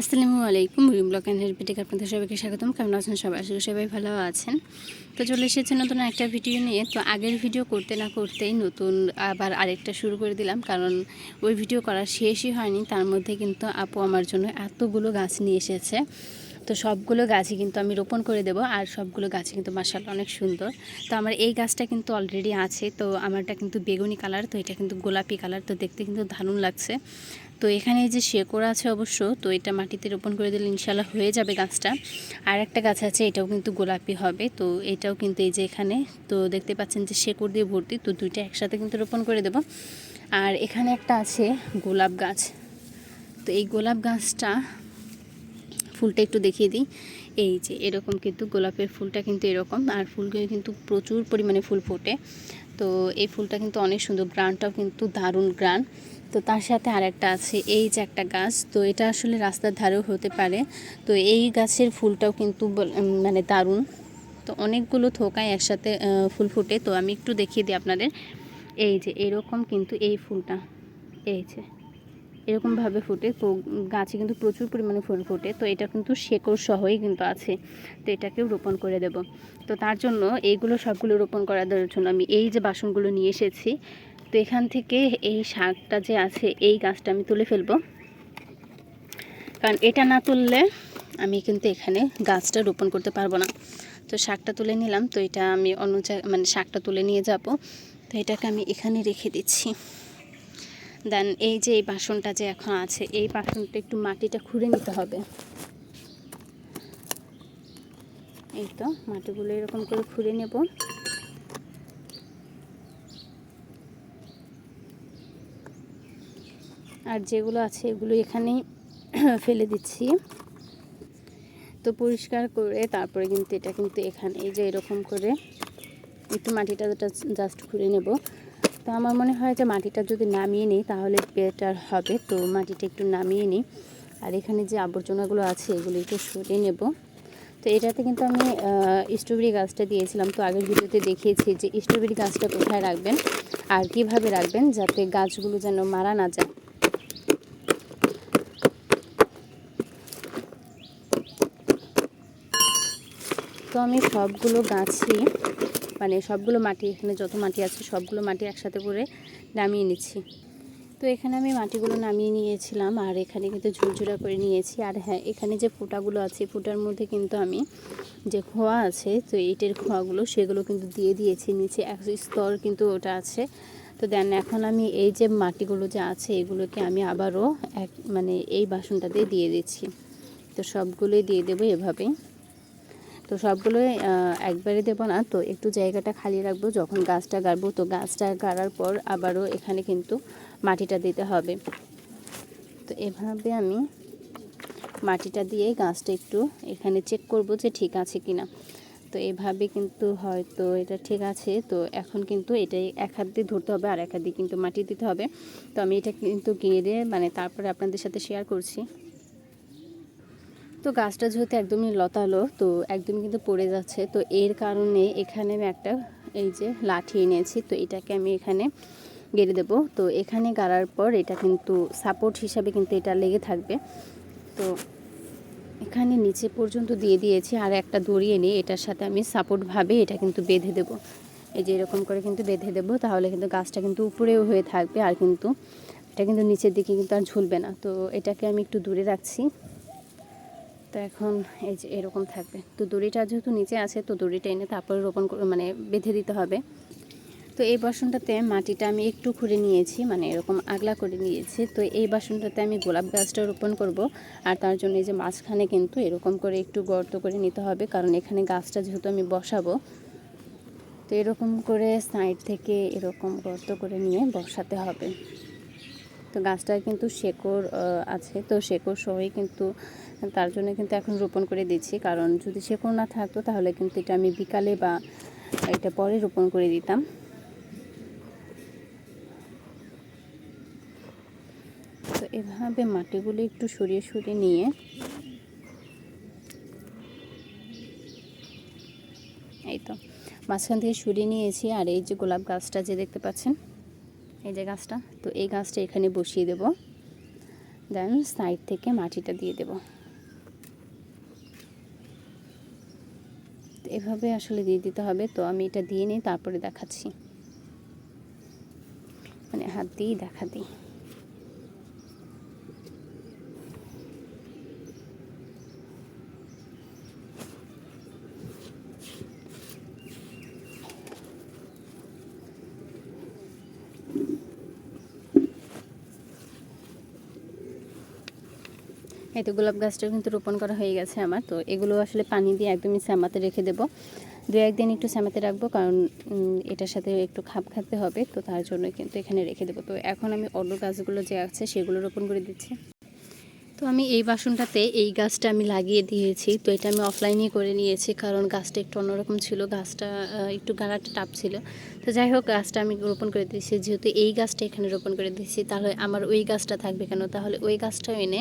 আসসালামু আলাইকুম রিম block and হেলপিটেক আপনাদের সবাইকে স্বাগতম। কেমন আছেন সবাই? আসলে সবাই ভালো আছেন। তো চলে এসেছে নতুন একটা ভিডিও নিয়ে। তো আগের ভিডিও করতে না করতেই নতুন আবার আরেকটা শুরু করে দিলাম। কারণ ওই ভিডিও করা শেষই হয়নি। তার মধ্যে কিন্তু আপু আমার জন্য এতগুলো গাছ নিয়ে এসেছে। তো সবগুলো গাছই কিন্তু আমি রোপণ করে দেবো, আর সবগুলো গাছই কিন্তু মার্শাল্লাহ অনেক সুন্দর। তো আমার এই গাছটা কিন্তু অলরেডি আছে, তো আমারটা কিন্তু বেগুনি কালার তো এটা কিন্তু গোলাপি কালার তো দেখতে কিন্তু দারুণ লাগছে। তো এখানে যে শেকড় আছে অবশ্য, তো এটা মাটিতে রোপণ করে দিলে ইনশাল্লাহ হয়ে যাবে গাছটা। আর একটা গাছ আছে, এটাও কিন্তু গোলাপি হবে, তো এটাও কিন্তু এই যে এখানে, তো দেখতে পাচ্ছেন যে শেকড় দিয়ে ভর্তি, তো দুইটা একসাথে কিন্তু রোপণ করে দেব। আর এখানে একটা আছে গোলাপ গাছ, তো এই গোলাপ গাছটা ফুলটা একটু দেখিয়ে দিই। এই যে, এরকম কিন্তু গোলাপের ফুলটা কিন্তু এরকম। আর ফুলগুলো কিন্তু প্রচুর পরিমাণে ফুল ফোটে। তো এই ফুলটা কিন্তু অনেক সুন্দর, গ্রানটাও কিন্তু দারুণ গ্রান। তো তার সাথে আরেকটা আছে, এই যে একটা গাছ। তো এটা আসলে রাস্তার ধারেও হতে পারে। তো এই গাছের ফুলটাও কিন্তু মানে দারুণ। তো অনেকগুলো থোকায় একসাথে ফুল ফুটে। তো আমি একটু দেখিয়ে দিই আপনাদের। এই যে, এরকম কিন্তু এই ফুলটা। এই যে এরকমভাবে ফুটে, তো গাছে কিন্তু প্রচুর পরিমাণে ফুল ফোটে, তো এটা কিন্তু শেকড় সহই কিন্তু আছে, তো এটাকেও রোপণ করে দেব। তো তার জন্য এইগুলো সবগুলো রোপণ করার জন্য আমি এই যে বাসনগুলো নিয়ে এসেছি, তো এখান থেকে এই শাকটা যে আছে, এই গাছটা আমি তুলে ফেলব। কারণ এটা না তুললে আমি কিন্তু এখানে গাছটা রোপণ করতে পারব না। তো শাকটা তুলে নিলাম, তো এটা আমি অন্য মানে শাকটা তুলে নিয়ে যাব, তো এটাকে আমি এখানে রেখে দিচ্ছি। দেন এই যে এই বাসনটা যে এখন আছে, এই বাসনটা একটু মাটিটা খুঁড়ে নিতে হবে। এই তো, মাটিগুলো এরকম করে খুঁড়ে নেব। আর যেগুলো আছে এগুলো এখানেই ফেলে দিচ্ছি। তো পরিষ্কার করে তারপরে কিন্তু এটা কিন্তু এখানে, এই যে এরকম করে একটু মাটিটা জাস্ট খুঁড়ে নেব। তো আমার মনে হয় যে মাটিটা যদি নামিয়ে নিই তাহলে বেটার হবে। তো মাটিটা একটু নামিয়ে নিই। আর এখানে যে আবর্জনাগুলো আছে এগুলো একটু সরিয়ে নেব। তো এটাতে কিন্তু আমি স্ট্রবেরি গাছটা দিয়েছিলাম। তো আগের ভিডিওতে দেখিয়েছি যে স্ট্রবেরি গাছটা কোথায় রাখবেন আর কীভাবে রাখবেন যাতে গাছগুলো যেন মারা না যায়। তো আমি সবগুলো গাছই মানে সবগুলো মাটি, এখানে যত মাটি আছে সবগুলো মাটি একসাথে করে নামিয়ে নিচ্ছি। তো এখানে আমি মাটিগুলো নামিয়ে নিয়েছিলাম আর এখানে কিন্তু ঝুরঝুরা করে নিয়েছি। আর হ্যাঁ এখানে যে ফুটাগুলো আছে ফুটার মধ্যে কিন্তু আমি যে খোয়া আছে, তো ইটের খোয়াগুলো সেগুলো কিন্তু দিয়ে দিয়েছি। নিচে এক স্তর কিন্তু ওটা আছে। তো দেন এখন আমি এই যে মাটিগুলো যে আছে, এগুলোকে আমি আবারও এক মানে এই বাসনটাতে দিয়ে দিচ্ছি। তো সবগুলোই দিয়ে দেবো এভাবেই। তো সবগুলোই একবারে দেবো না। তো একটু জায়গাটা খালি রাখব, যখন গাছটা গাড়বো। তো গাছটা গাড়ার পর আবারও এখানে কিন্তু মাটিটা দিতে হবে। তো এভাবে আমি মাটিটা দিয়ে গাছটা একটু এখানে চেক করব যে ঠিক আছে কি না তো এভাবে কিন্তু হয়তো এটা ঠিক আছে। তো এখন কিন্তু এটাই এক হাত দিয়ে ধরতে হবে, আর এক হাত দিয়ে কিন্তু মাটি দিতে হবে। তো আমি এটা কিন্তু গেড়ে মানে তারপরে আপনাদের সাথে শেয়ার করছি। তো গাছটা যেহেতু একদমই লতালো, তো একদমই কিন্তু পড়ে যাচ্ছে। তো এর কারণে এখানে আমি একটা, এই যে লাঠি এনেছি, তো এটাকে আমি এখানে গেড়ে দেব। তো এখানে গাড়ার পর এটা কিন্তু সাপোর্ট হিসাবে কিন্তু এটা লেগে থাকবে। তো এখানে নিচে পর্যন্ত দিয়ে দিয়েছি, আর একটা দড়ি এনে এটার সাথে আমি সাপোর্টভাবে এটা কিন্তু বেঁধে দেব। এই যে এরকম করে কিন্তু বেঁধে দেবো, তাহলে কিন্তু গাছটা কিন্তু উপরেও হয়ে থাকবে, আর কিন্তু এটা কিন্তু নিচের দিকে কিন্তু আর ঝুলবে না। তো এটাকে আমি একটু দূরে রাখছি। তো এখন এই যে এরকম থাকবে। তো দড়িটা যেহেতু নিচে আছে, তো দড়িটা এনে তারপরে রোপণ মানে বেঁধে দিতে হবে। তো এই বাসনটাতে মাটিটা আমি একটু খুঁড়ে নিয়েছি মানে এরকম আগলা করে নিয়েছি। তো এই বাসনটাতে আমি গোলাপ গাছটা রোপণ করব। আর তার জন্য এই যে মাঝখানে কিন্তু এরকম করে একটু গর্ত করে নিতে হবে, কারণ এখানে গাছটা যেহেতু আমি বসাবো। তো এরকম করে সাইড থেকে এরকম গর্ত করে নিয়ে বসাতে হবে। তো গাছটার কিন্তু শেকড় আছে। তো শেকড় সহই কিন্তু তার জন্য কিন্তু এখন রোপণ করে দিচ্ছি। কারণ যদি শেকড় না থাকতো তাহলে কিন্তু এটা আমি বিকালে বা এটা পরে রোপণ করে দিতাম। তো এভাবে মাটিগুলো একটু সরিয়ে সরিয়ে নিয়ে এই তো মাঝখান থেকে সরিয়ে নিয়েছি। আর এই যে গোলাপ গাছটা যে দেখতে পাচ্ছেন এই যে গাছটা, তো এই গাছটা এখানে বসিয়ে দেব। দেন সাইড থেকে মাটিটা দিয়ে দেব। এভাবে আসলে দিয়ে দিতে হবে। তো আমি এটা দিয়ে নিই তারপরে দেখাচ্ছি। মানে হাত দিয়েই দেখা দিই। এই তো গোলাপ গাছটা কিন্তু রোপণ করা হয়ে গেছে আমার। তো এগুলো আসলে পানি দিয়ে একদমই স্যামাতে রেখে দেবো। দু একদিন একটু স্যামাতে রাখব, কারণ এটার সাথে একটু খাপ খাতে হবে। তো তার জন্য কিন্তু এখানে রেখে দেবো। তো এখন আমি অন্য গাছগুলো যে আছে সেগুলো রোপণ করে দিচ্ছি। তো আমি এই বাসনটাতে এই গাছটা আমি লাগিয়ে দিয়েছি। তো এটা আমি অফলাইনে করে নিয়েছি কারণ গাছটা একটু অন্যরকম ছিল, গাছটা একটু গাড়াটা টাপ ছিল। তো যাই হোক, গাছটা আমি রোপণ করে দিয়েছি। যেহেতু এই গাছটা এখানে রোপণ করে দিয়েছি, তাহলে আমার ওই গাছটা থাকবে কেন? তাহলে ওই গাছটা এনে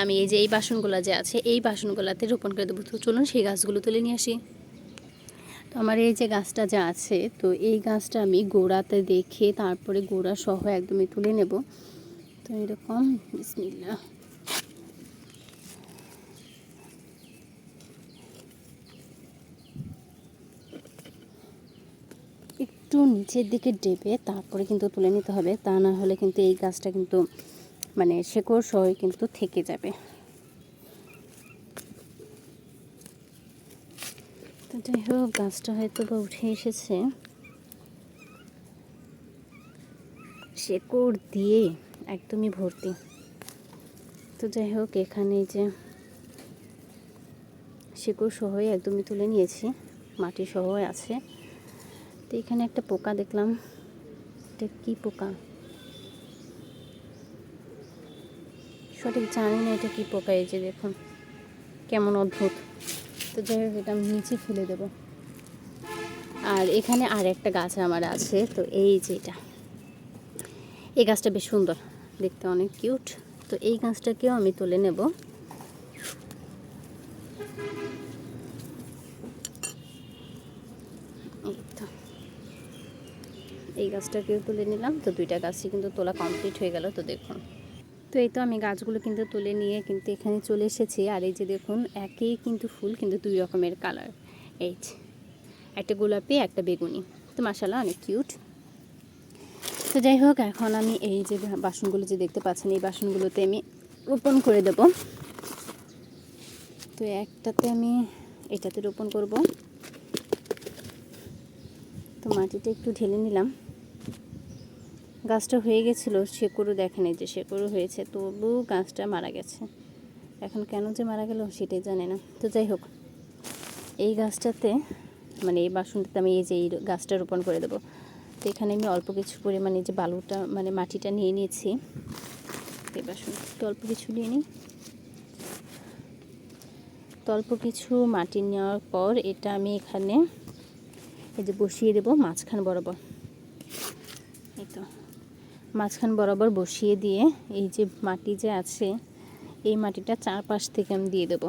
আমি এই যে এই বাসনগুলো যে আছে, এই বাসনগুলোতে রোপণ করে দেবো। তো চলুন সেই গাছগুলো তুলে নিয়ে আসি। তো আমার এই যে গাছটা যা আছে, তো এই গাছটা আমি গোড়াতে দেখে তারপরে গোড়া সহ একদমই তুলে নেব। তো এরকম বিসমিল্লা একটু নিচের দিকে ডেবে তারপরে কিন্তু তুলে নিতে হবে। তা না হলে কিন্তু এই গাছটা কিন্তু মানে শেকড় সহ কিন্তু থেকে যাবে। তো যাই হোক, গাছটা হয়তো বা উঠে এসেছে। শেকড় দিয়ে একদমই ভর্তি। তো যাই হোক, এখানে যে শেকড় সহই একদমই তুলে নিয়েছি। মাটি সহ আছে। তো এখানে একটা পোকা দেখলাম। এটা কি পোকা? সঠিক জানি না এটা কি পোকা, এই যে দেখুন, কেমন অদ্ভুত। তো যাই হোক, এটা আমি নিচে ফেলে দেব। আর এখানে আর একটা গাছ আমার আছে, তো এই যে এটা। এই গাছটা বেশ সুন্দর, দেখতে অনেক কিউট। তো এই গাছটাকেও আমি তুলে নেব এই তো এই গাছটাকেও তুলে নিলাম। তো দুইটা গাছই কিন্তু তোলা কমপ্লিট হয়ে গেল, তো দেখুন। তো এই তো আমি গাছগুলো কিন্তু তুলে নিয়ে কিন্তু এখানে চলে এসেছি। আর এই যে দেখুন, একই কিন্তু ফুল, কিন্তু দুই রকমের কালার এই একটা গোলাপি, একটা বেগুনি। তো মাসাল্লাহ অনেক কিউট তো যাই হোক, এখন আমি এই যে বাসনগুলো যে দেখতে পাচ্ছেন, এই বাসনগুলোতে আমি রোপণ করে দেব। তো একটাতে আমি এটাতে রোপণ করব। তো মাটিটা একটু ঢেলে নিলাম। গাছটা হয়ে গেছিল, শেকড়ও দেখেন যে শেকড়ও হয়েছে, তবু গাছটা মারা গেছে। এখন কেন যে মারা গেল সেটাই জানে না। তো যাই হোক, এই গাছটাতে মানে এই বাসনটাতে আমি এই যে এই গাছটা রোপণ করে দেবো। তো এখানে আমি অল্প কিছু পরিমাণে যে বালুটা মানে মাটিটা নিয়ে নিয়েছি, এই বাসন অল্প কিছু নিয়ে নিই। তো অল্প কিছু মাটি নেওয়ার পর এটা আমি এখানে এই যে বসিয়ে দেবো মাঝখান বরাবর। এই তো। মাঝখান বরাবর বসিয়ে দিয়ে এই যে মাটি যে আছে, এই মাটিটা চারপাশ থেকে আমি দিয়ে দেবো।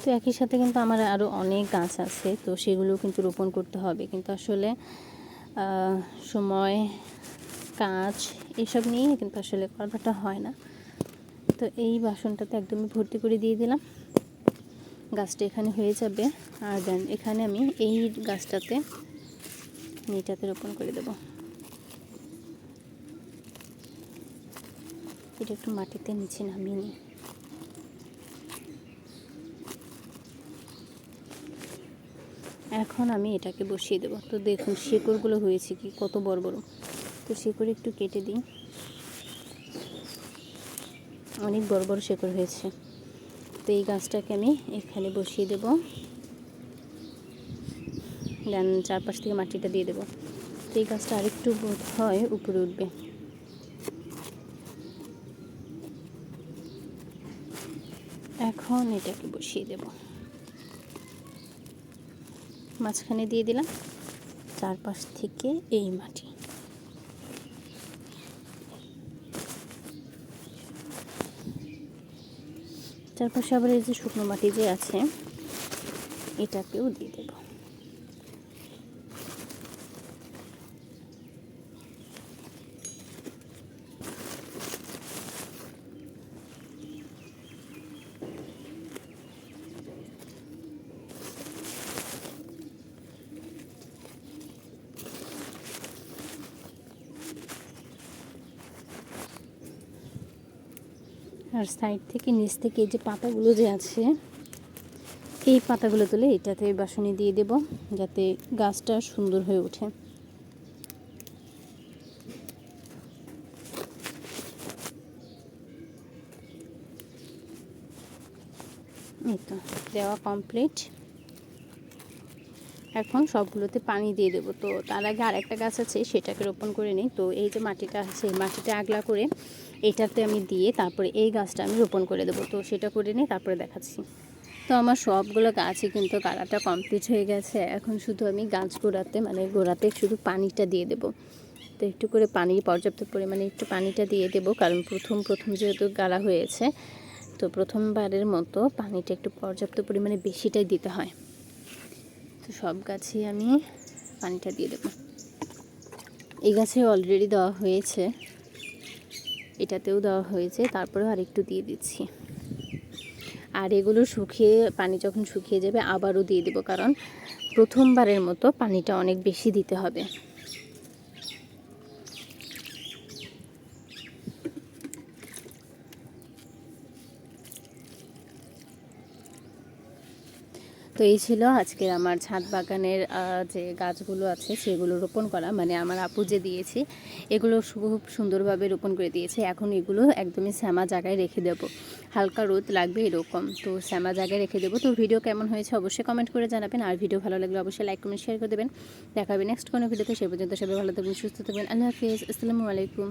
তো একই সাথে কিন্তু আমার আরও অনেক গাছ আছে, তো সেগুলো কিন্তু রোপণ করতে হবে। কিন্তু আসলে সময়, কাজ এসব নিয়ে কিন্তু আসলে করাটা হয় না। তো এই বাসনটাতে একদমই ভর্তি করে দিয়ে দিলাম। গাছটা এখানে হয়ে যাবে। আর দেন এখানে আমি এই গাছটাতে নিটাতে রোপণ করে দেব। এটা একটু মাটিতে নিচে নামিয়ে নিই। এখন আমি এটাকে বসিয়ে দেবো। তো দেখুন শিকড়গুলো হয়েছে কি কত বড় বড়। তো শিকড় একটু কেটে দিই। অনেক বড় বড় শিকড় হয়েছে। তো এই গাছটাকে আমি এখানে বসিয়ে দেব। দেন চারপাশ থেকে মাটিটা দিয়ে দেবো। তো এই গাছটা আরেকটু বোধ হয় উপরে উঠবে। এখন এটাকে বসিয়ে দেব। মাঝখানে দিয়ে দিলাম। চারপাশ থেকে এই মাটি। চারপাশে আবার এই যে শুকনো মাটি যে আছে এটাকেও দিয়ে দেব। আর সাইড থেকে নিচ থেকে এই যে পাতাগুলো যে আছে, এই পাতাগুলো তুলে এটাতে বাসনি দিয়ে দেব যাতে গাছটা সুন্দর হয়ে ওঠে। এই দেওয়া কমপ্লিট এখন সবগুলোতে পানি দিয়ে দেবো। তো তার আগে আরেকটা গাছ আছে, সেটাকে রোপণ করে নিই। তো এই যে মাটিটা আছে, মাটিটা আগলা করে এটাতে আমি দিয়ে তারপরে এই গাছটা আমি রোপণ করে দেবো। তো সেটা করে নিই তারপরে দেখাচ্ছি। তো আমার সবগুলো গাছই কিন্তু কালারটা কমপ্লিট হয়ে গেছে। এখন শুধু আমি গাছ গোড়াতে মানে গোড়াতে শুধু পানিটা দিয়ে দেবো। তো একটু করে পানি, পর্যাপ্ত পরিমাণে একটু পানিটা দিয়ে দেবো। কারণ প্রথম প্রথম যেহেতু গাড়া হয়েছে, তো প্রথমবারের মতো পানিটা একটু পর্যাপ্ত পরিমাণে বেশিটাই দিতে হয়। তো সব গাছে আমি পানিটা দিয়ে দেবো। এই গাছে অলরেডি দেওয়া হয়েছে। এটাতেও দেওয়া হয়েছে, তারপরেও আরেকটু দিয়ে দিচ্ছি। আর এগুলো শুকিয়ে, পানি যখন শুকিয়ে যাবে আবারও দিয়ে দেবো, কারণ প্রথমবারের মতো পানিটা অনেক বেশি দিতে হবে। তো এই ছিল আজকে আমার ছাদ বাগানের যে গাছগুলো আছে সেগুলো রোপণ করা। মানে আমার আপু যে দিয়েছি, এগুলো খুব সুন্দরভাবে রোপণ করে দিয়েছে। এখন এগুলো একদমই শ্যামা জায়গায় রেখে দেবো। হালকা রোদ লাগবে এরকম। তো শ্যামা জায়গায় রেখে দেবো। তো ভিডিও কেমন হয়েছে অবশ্যই কমেন্ট করে জানাবেন। আর ভিডিও ভালো লাগলে অবশ্যই লাইক কমেন্ট শেয়ার করে দেবেন। দেখা হবে নেক্সট কোনো ভিডিওতে সে পর্যন্ত সবাই ভালো থাকবেন, সুস্থ থাকবেন। আল্লাহ হাফিজ। আসসালামু আলাইকুম।